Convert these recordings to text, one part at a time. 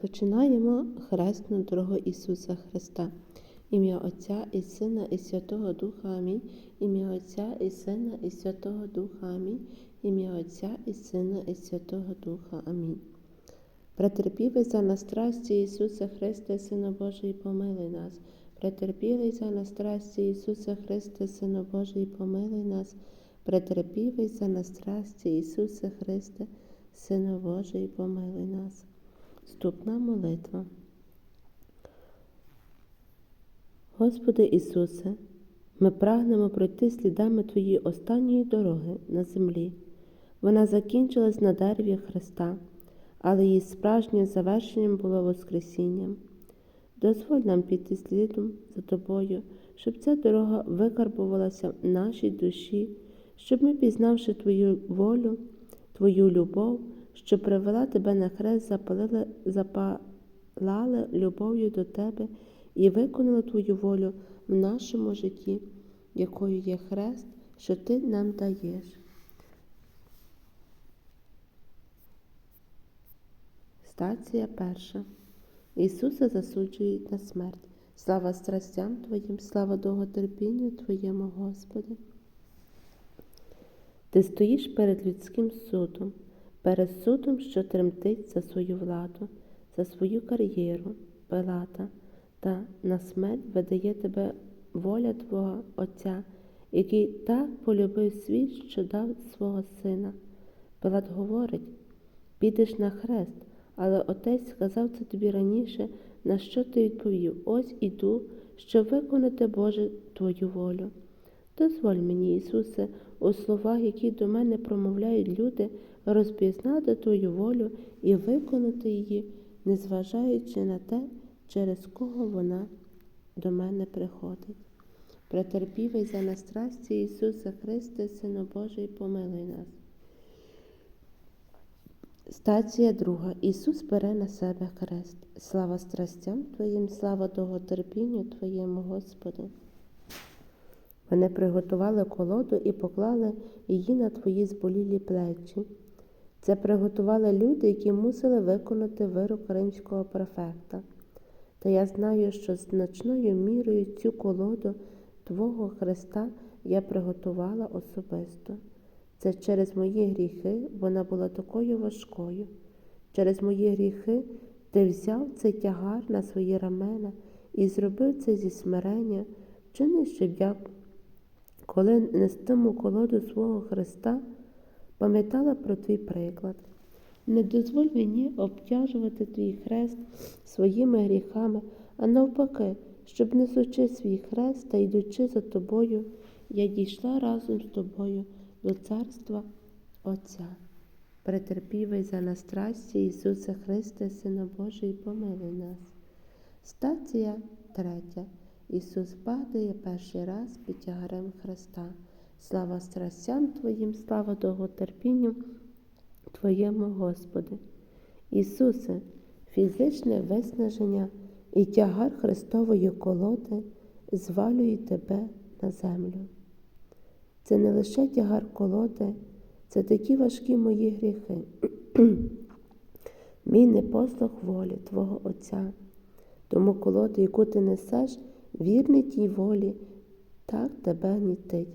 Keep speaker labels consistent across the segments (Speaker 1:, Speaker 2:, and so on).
Speaker 1: Починаємо хресну дорогу Ісуса Христа. Ім'я Отця і Сина, і Святого Духа Амінь. Ім'я Отця і Сина, і Святого Духа Амінь. Ім'я Отця і Сина, і Святого Духа Амінь. За нас страсті Ісуса Христа, Сина Божий, помилуй нас. Претерпілий за нас страсті Ісуса Христа, Сина Божий, помилуй нас. Претерпівий за нас страсті Ісуса Христа, Сина Божий, помилуй нас. Вступна молитва. Господи Ісусе, ми прагнемо пройти слідами Твоєї останньої дороги на землі. Вона закінчилась на дереві Христа, але її справжнім завершенням було Воскресінням. Дозволь нам піти слідом за Тобою, щоб ця дорога викарбувалася в нашій душі, щоб ми, пізнавши Твою волю, Твою любов, що привела Тебе на хрест, запалили, запалали любов'ю до Тебе і виконали Твою волю в нашому житті, якою є хрест, що Ти нам даєш. Стація перша. Ісуса засуджують на смерть. Слава страстям Твоїм, слава довготерпінню Твоєму, Господи. Ти стоїш перед людським судом, перед судом, що тремтить за свою владу, за свою кар'єру, Пилата, та на смерть видає тебе воля Твого Отця, який так полюбив світ, що дав свого сина. Пилат говорить: підеш на хрест, але отець сказав це тобі раніше, на що ти відповів: Ось іду, щоб виконати Боже Твою волю. Дозволь мені, Ісусе, у словах, які до мене промовляють люди, розпізнати Твою волю і виконати її, незважаючи на те, через кого вона до мене приходить. Претерпівий за нас страсті Ісуса Христе, Сину Божий, помилуй нас. Стація друга. Ісус бере на себе хрест. Слава страстям Твоїм, слава довготерпінню Твоєму, Господи. Вони приготували колоду і поклали її на твої зболілі плечі. Це приготували люди, які мусили виконати вирок римського префекта. Та я знаю, що значною мірою цю колоду Твого Христа я приготувала особисто. Це через мої гріхи вона була такою важкою. Через мої гріхи ти взяв цей тягар на свої рамена і зробив це зі смирення, вчини, щоб я коли нестиму колоду свого Христа, пам'ятала про твій приклад. Не дозволь мені обтяжувати твій хрест своїми гріхами, а навпаки, щоб несучи свій хрест та йдучи за тобою, я дійшла разом з тобою до царства Отця. Претерпівий за нас страсті Ісуса Христа, Сина Божий, помилуй нас. Стація третя. Ісус падає перший раз під тягарем Христа. Слава страстям Твоїм, слава довготерпінню Твоєму, Господи. Ісусе, фізичне виснаження і тягар Христової колоди звалює Тебе на землю. Це не лише тягар колоди, це такі важкі мої гріхи. Мій непослух волі Твого Отця, тому колоду, яку ти несеш, вірний тій волі, так тебе нітить.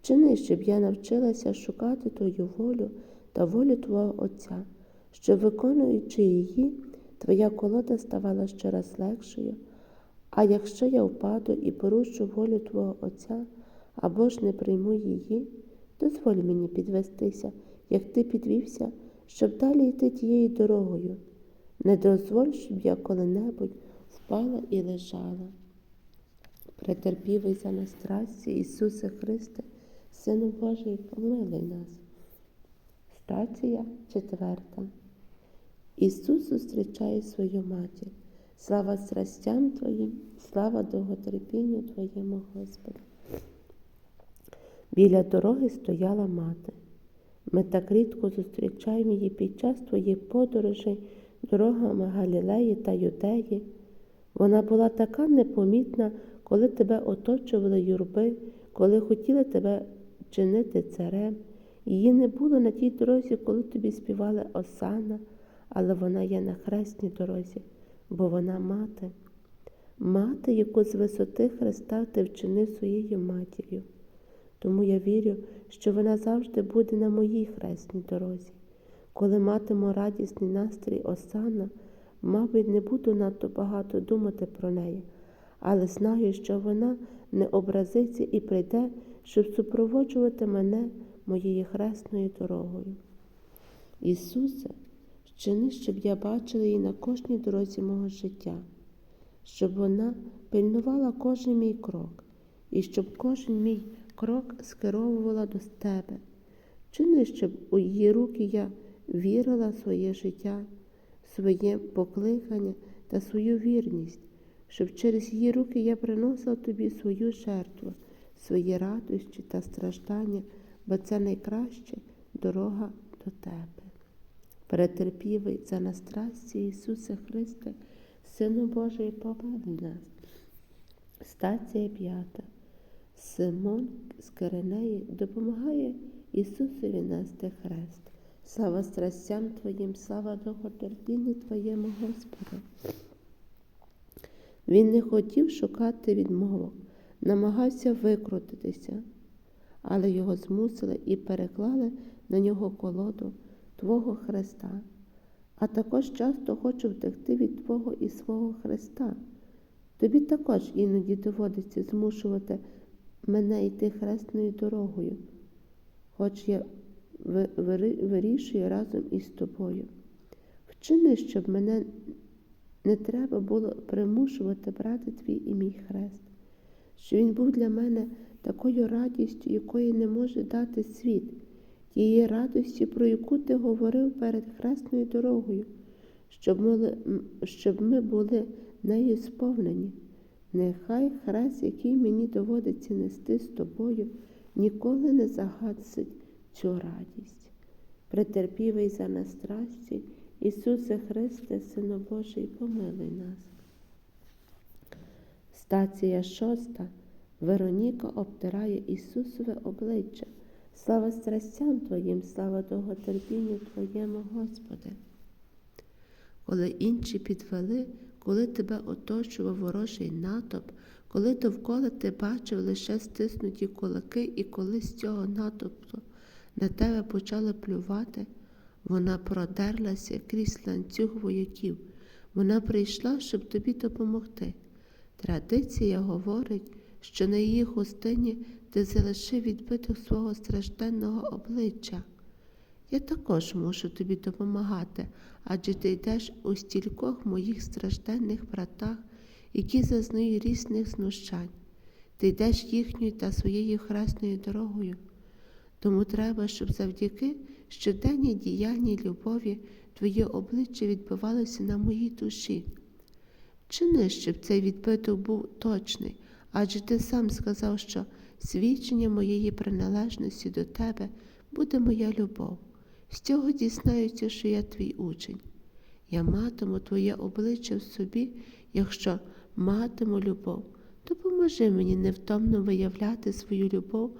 Speaker 1: Вчини, щоб я навчилася шукати Твою волю та волю Твого Отця, щоб, виконуючи її, Твоя колода ставала щораз легшою. А якщо я впаду і порушу волю Твого Отця або ж не прийму її, дозволь мені підвестися, як ти підвівся, щоб далі йти тією дорогою. Не дозволь, щоб я коли-небудь впала і лежала. Претерпівий за нас страсті, Ісусе Христе, Сину Божий, помилуй нас. Стація четверта. Ісус зустрічає свою матір. Слава страстям Твоїм, слава довготерпінню Твоєму, Господи. Біля дороги стояла мати. Ми так рідко зустрічаємо її під час твоїх подорожей дорогами Галілеї та Юдеї. Вона була така непомітна, коли тебе оточували юрби, коли хотіли тебе чинити царем. Її не було на тій дорозі, коли тобі співали Осана, але вона є на хресній дорозі, бо вона мати. Мати, яку з висоти Христа ти вчинив своєю матір'ю. Тому я вірю, що вона завжди буде на моїй хресній дорозі. Коли матиму радісний настрій Осана, мабуть, не буду надто багато думати про неї, але знаю, що вона не образиться і прийде, щоб супроводжувати мене моєю хресною дорогою. Ісусе, вчини, щоб я бачила її на кожній дорозі мого життя, щоб вона пильнувала кожен мій крок, і щоб кожен мій крок скеровувала до тебе. Чини, щоб у її руки я вірила в своє життя, своє покликання та свою вірність, щоб через її руки я приносила тобі свою жертву, свої радощі та страждання, бо це найкраща дорога до тебе. Перетерпівий за настрасті Ісусе Христе, Сину Божий, помилуй нас. Стація п'ята. Симон з Киринеї допомагає Ісусові нести хрест. Слава страстям Твоїм, слава довготерпінню Твоєму, Господи. Він не хотів шукати відмовок, намагався викрутитися, але його змусили і переклали на нього колоду Твого Христа, а також часто хочу втекти від Твого і свого Христа. Тобі також іноді доводиться змушувати мене йти хресною дорогою, хоч я вирішую разом із тобою. Вчини, щоб мене не треба було примушувати брати твій і мій хрест, що він був для мене такою радістю, якої не може дати світ, тієї радості, про яку ти говорив перед хресною дорогою, щоб ми, щоб ми були нею сповнені. Нехай хрест, який мені доводиться нести з тобою, ніколи не загасить цю радість. Претерпівий за нас страсті, Ісусе Христе, Сину Божий, помилуй нас. Стація шоста. Вероніка обтирає Ісусове обличчя. Слава страстям Твоїм, слава довготерпінню Твоєму, Господи. Коли інші підвели, коли тебе оточував ворожий натовп, коли довкола ти бачив лише стиснуті кулаки, і коли з цього натовпу на тебе почали плювати, вона продерлася крізь ланцюг вояків. Вона прийшла, щоб тобі допомогти. Традиція говорить, що на її хустині ти залишив відбиток свого стражденного обличчя. Я також мушу тобі допомагати, адже ти йдеш у стількох моїх стражденних братах, які зазнають різних знущань. Ти йдеш їхньою та своєю хресною дорогою. Тому треба, щоб завдяки щоденній діяльній любові твоє обличчя відбивалося на моїй душі. Чини, щоб цей відбиток був точний, адже ти сам сказав, що свідчення моєї приналежності до тебе буде моя любов. З цього дізнаюся, що я твій учень. Я матиму твоє обличчя в собі, якщо матиму любов, допоможи мені невтомно виявляти свою любов,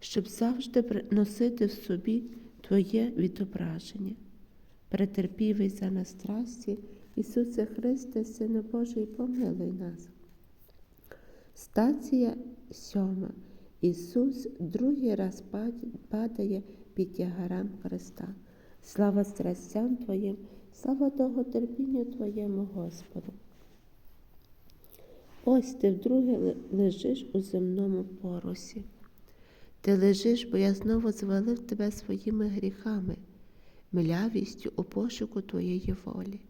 Speaker 1: щоб завжди носити в собі Твоє відображення. Претерпівий за нас страсті, Ісусе Христе, Сину Божий, помилуй нас. Стація сьома. Ісус другий раз падає під тягарем Христа. Слава страстям Твоїм, слава довготерпінню Твоєму Господу. Ось ти вдруге лежиш у земному порусі. Ти лежиш, бо я знову звалив тебе своїми гріхами, млявістю у пошуку твоєї волі.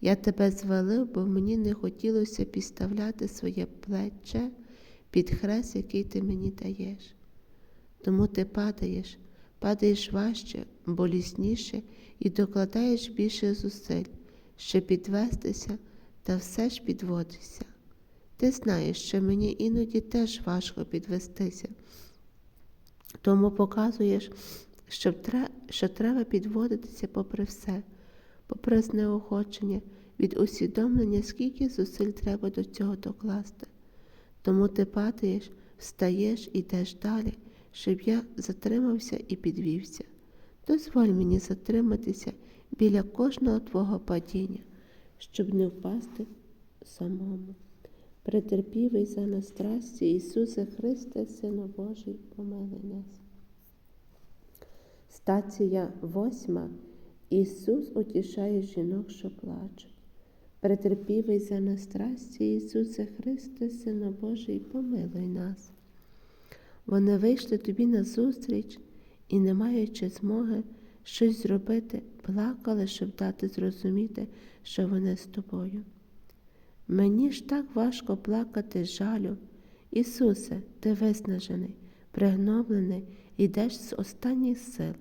Speaker 1: Я тебе звалив, бо мені не хотілося підставляти своє плече під хрест, який ти мені даєш. Тому ти падаєш, падаєш важче, болісніше і докладаєш більше зусиль, щоб підвестися, та все ж підводишся. Ти знаєш, що мені іноді теж важко підвестися, тому показуєш, що, що треба підводитися попри все, попри знеохочення, від усвідомлення, скільки зусиль треба до цього докласти. Тому ти падаєш, встаєш і йдеш далі, щоб я затримався і підвівся. Дозволь мені затриматися біля кожного Твого падіння, щоб не впасти самому. Претерпівий за нас страсті, Ісусе Христе, Сину Божий, помилуй нас. Стація восьма. Ісус утішає жінок, що плачуть. Претерпівий за нас страсті, Ісусе Христе, Сину Божий, помилуй нас. Вони вийшли тобі назустріч і, не маючи змоги щось зробити, плакали, щоб дати зрозуміти, що вони з тобою. Мені ж так важко плакати жалю. Ісусе, ти виснажений, пригноблений, ідеш з останніх сил,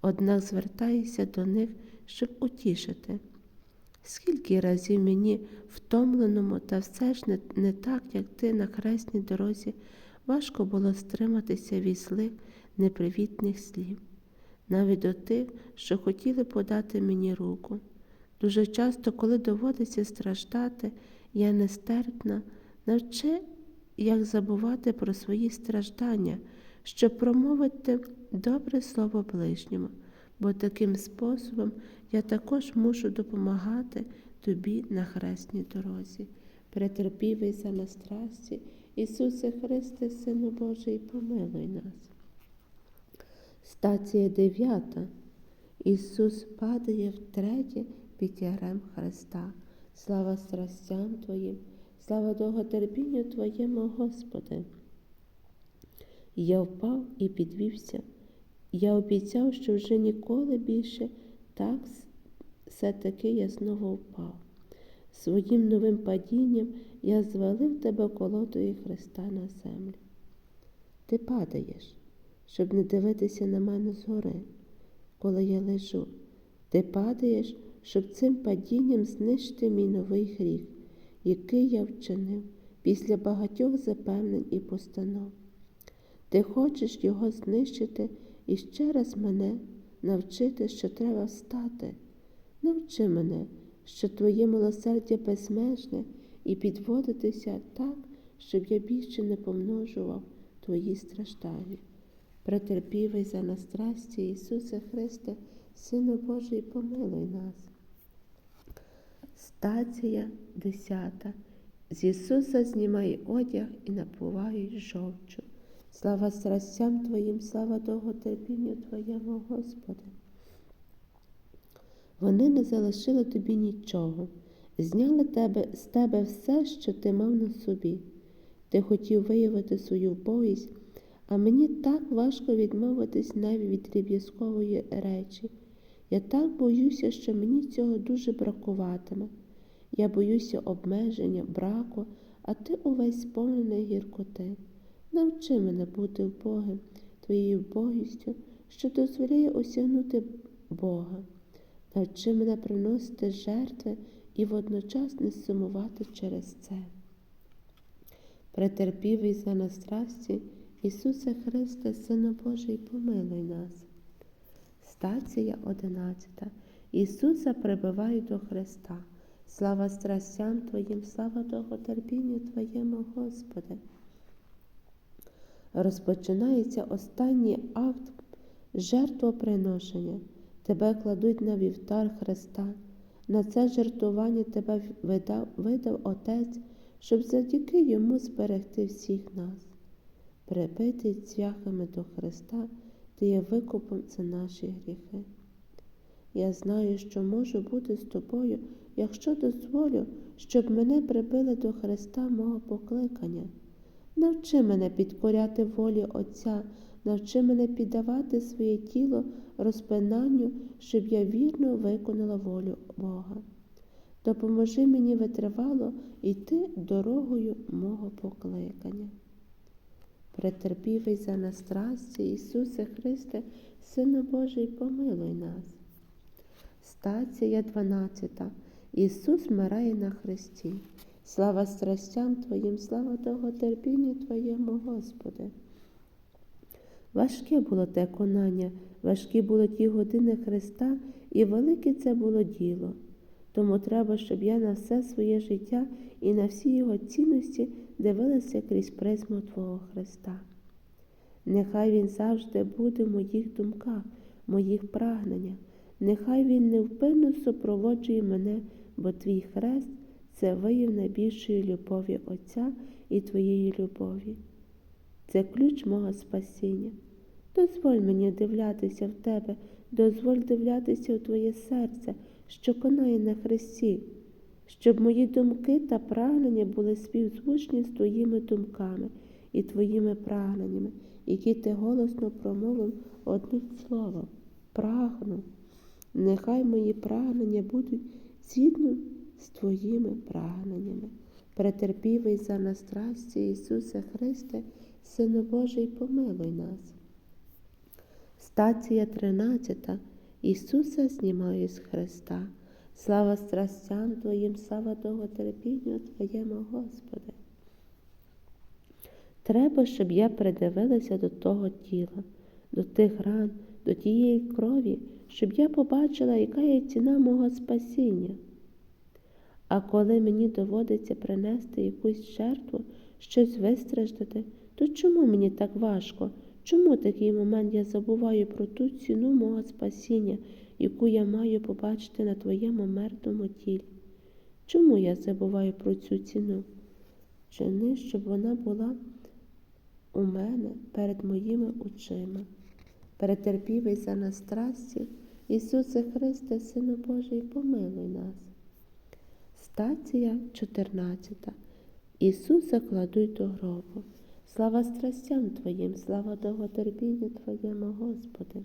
Speaker 1: однак звертаєшся до них, щоб утішити. Скільки разів мені, втомленому, та все ж не, не так, як ти на хресній дорозі, важко було стриматися від злих, непривітних слів, навіть до тих, що хотіли подати мені руку. Дуже часто, коли доводиться страждати, я нестерпна, навчи, як забувати про свої страждання, щоб промовити добре слово ближньому, бо таким способом я також мушу допомагати тобі на хресній дорозі. Претерпівий за на страсті, Ісусе Христе, Сину Божий, помилуй нас. Стація дев'ята. Ісус падає втретє під ярем Христа. Слава страстям Твоїм, слава довготерпінню Твоєму, Господи. Я впав і підвівся. Я обіцяв, що вже ніколи більше так все-таки я знову впав. Своїм новим падінням я звалив тебе колодою Христа на землю. Ти падаєш, щоб не дивитися на мене згори, коли я лежу. Ти падаєш, щоб цим падінням знищити мій новий гріх, який я вчинив після багатьох запевнень і постанов. Ти хочеш його знищити і ще раз мене навчити, що треба встати. Навчи мене, що Твоє милосердя безмежне і підводитися так, щоб я більше не помножував Твої страждання. Претерпівий за нас страсті, Ісусе Христе, Сину Божий, помилуй нас. Стація десята. З Ісуса знімай одяг і напувають жовчу. Слава страстям Твоїм, слава довготерпінню Твоєму, Господи. Вони не залишили тобі нічого, зняли тебе, з тебе все, що ти мав на собі. Ти хотів виявити свою вбогість, а мені так важко відмовитись навіть від дріб'язкової речі. Я так боюся, що мені цього дуже бракуватиме. Я боюся обмеження, браку, а ти увесь сповнений гіркоти. Навчи мене бути вбогим твоєю вбогістю, що дозволяє осягнути Бога. Навчи мене приносити жертви і водночас не сумувати через це. Претерпівий за нас страсті, Ісусе Христе, Сину Божий, помилуй нас. Стація одинадцята. Ісуса прибивають до Христа. Слава страстям Твоїм, слава довготерпінню Твоєму, Господи. Розпочинається останній акт жертвоприношення. Тебе кладуть на вівтар Христа. На це жертвування тебе видав, видав Отець, щоб завдяки йому зберегти всіх нас. Прибитий цвяхами до Христа, ти є викупом за наші гріхи. Я знаю, що можу бути з тобою, якщо дозволю, щоб мене прибили до Христа мого покликання. Навчи мене підкоряти волі Отця, навчи мене піддавати своє тіло розпинанню, щоб я вірно виконала волю Бога. Допоможи мені витривало йти дорогою мого покликання. Претерпівий за нас страсті, Ісусе Христе, Сину Божий, помилуй нас. Стація 12. Ісус вмирає на Христі. Слава страстям Твоїм, слава довготерпінню Твоєму, Господи. Важке було те конання, важкі були ті години Христа, і велике це було діло. Тому треба, щоб я на все своє життя і на всі його цінності дивилася крізь призму Твого Христа. Нехай Він завжди буде в моїх думках, моїх прагненнях. нехай він невпинно супроводжує мене, бо твій хрест це вияв найбільшої любові Отця і твоєї любові. Це ключ мого спасіння. Дозволь мені дивлятися в тебе, дозволь дивлятися у твоє серце, що конає на хресті, щоб мої думки та прагнення були співзвучні з твоїми думками і твоїми прагненнями, які ти голосно промовив одним словом. Прагну. Нехай мої прагнення будуть згідно з твоїми прагненнями. Претерпівий за нас страсті, Ісусе Христе, Сину Божий, помилуй нас. Стація 13. Ісуса знімаю з Христа. Слава страстям Твоїм, слава довготерпінню Твоєму, Господи. Треба, щоб я придивилася до того тіла, до тих ран, до тієї крові, щоб я побачила, яка є ціна мого спасіння. А коли мені доводиться принести якусь жертву, щось вистраждати, то чому мені так важко? Чому такий момент я забуваю про ту ціну мого спасіння, яку я маю побачити на твоєму мертвому тілі? Чому я забуваю про цю ціну? Чини, щоб вона була у мене перед моїми очима. Перетерпівий за нас страсті, Ісусе Христе, Сину Божий, помилуй нас. Стація 14. Ісуса кладуть до гробу. Слава страстям Твоїм, слава довготерпінню Твоєму, Господи.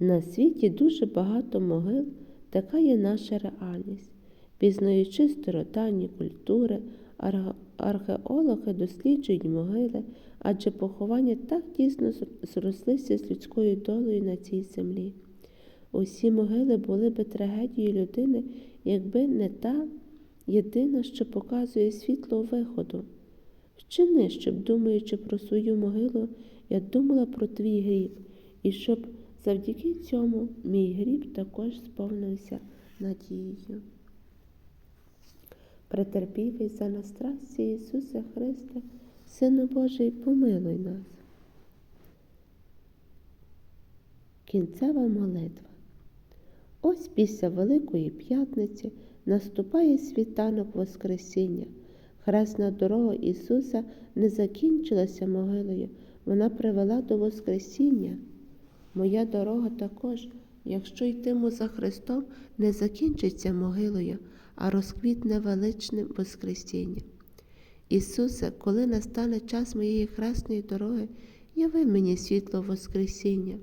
Speaker 1: На світі дуже багато могил, така є наша реальність. Пізнаючи стародавні культури, археологи досліджують могили, адже поховання так тісно зрослися з людською долею на цій землі. Усі могили були би трагедією людини, якби не та єдина, що показує світло виходу. Вчини, щоб, думаючи про свою могилу, я думала про твій гріб, і щоб завдяки цьому мій гріб також сповнився надією. Претерпівий за нас страсті Ісуса Христа, Сину Божий, помилуй нас. Кінцева молитва. Ось після Великої П'ятниці наступає світанок Воскресіння. Хресна дорога Ісуса не закінчилася могилою, вона привела до Воскресіння. Моя дорога також, якщо йтиму за Христом, не закінчиться могилою, а розквітне величним Воскресінням. Ісусе, коли настане час моєї хресної дороги, яви мені світло Воскресіння.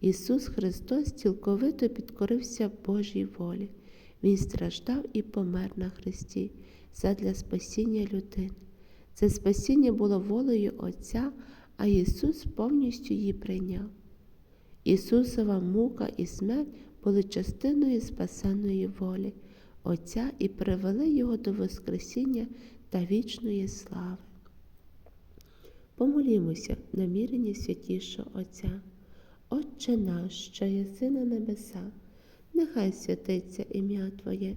Speaker 1: Ісус Христос цілковито підкорився Божій волі. Він страждав і помер на Христі задля спасіння людини. Це спасіння було волею Отця, а Ісус повністю її прийняв. Ісусова мука і смерть були частиною спасенної волі Отця і привели Його до Воскресіння та вічної слави. Помолімося в наміренні святішого Отця. Отче наш, що єси на небеса, нехай святиться ім'я Твоє,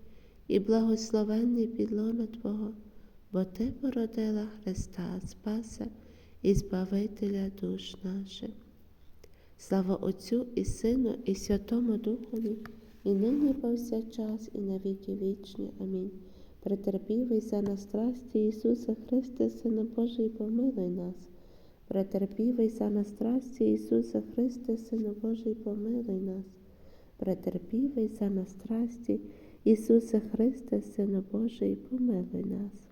Speaker 1: і благословенний підлона Твого, бо Ти породила Христа Спаса і Збавителя душ наших. Слава Отцю і Сину, і Святому Духові, і нині повсякчас, і на віки вічні. Амінь. Претерпівий за нас страсті Ісуса Христе, Сина Божий, помилуй нас. Претерпівий за нас страсті Ісуса Христе, Сину Божий, помилуй нас. Претерпівий за нас страсті Ісуса Христе, Сина Божий, помилуй нас.